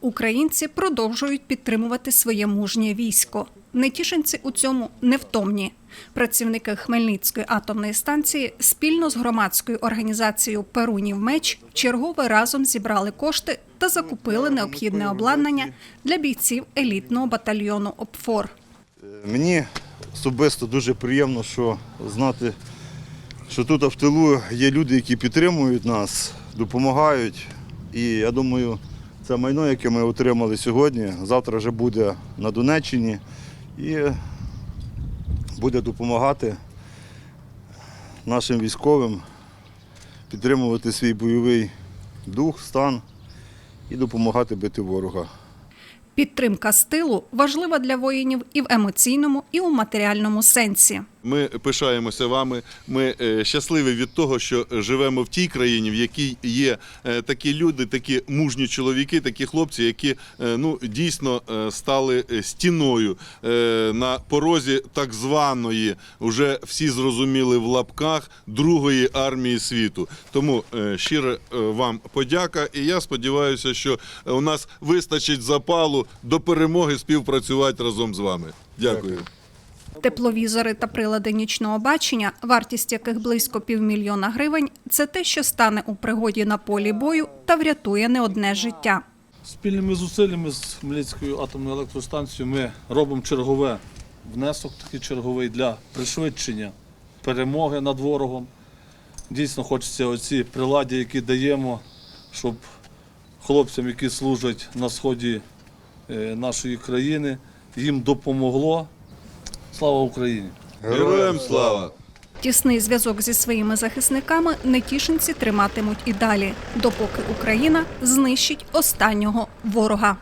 Українці продовжують підтримувати своє мужнє військо. Нетішинці у цьому невтомні. Працівники Хмельницької атомної станції спільно з громадською організацією Перунів меч чергове разом зібрали кошти та закупили необхідне обладнання для бійців елітного батальйону ОПФОР. Мені особисто дуже приємно, що знати, що тут в тилу є люди, які підтримують нас, допомагають. І я думаю, це майно, яке ми отримали сьогодні, завтра вже буде на Донеччині і буде допомагати нашим військовим підтримувати свій бойовий дух, стан і допомагати бити ворога. Підтримка з тилу важлива для воїнів і в емоційному, і у матеріальному сенсі. Ми пишаємося вами. Ми е, щасливі від того, що живемо в тій країні, в якій є е, такі люди, такі мужні чоловіки, такі хлопці, які е, ну дійсно стали стіною на порозі так званої, уже всі зрозуміли в лапках другої армії світу. Тому щиро вам подяка, і я сподіваюся, що у нас вистачить запалу до перемоги співпрацювати разом з вами. Дякую. Тепловізори та прилади нічного бачення, вартість яких близько півмільйона гривень, це те, що стане у пригоді на полі бою та врятує не одне життя. Спільними зусиллями з Хмельницькою атомною електростанцією ми робимо чергове внесок, такий черговий для пришвидшення перемоги над ворогом. Дійсно, хочеться оці приладдя, які даємо, щоб хлопцям, які служать на сході е, нашої країни, їм допомогло. Слава Україні! Героям слава! Тісний зв'язок зі своїми захисниками нетішинці триматимуть і далі, допоки Україна знищить останнього ворога.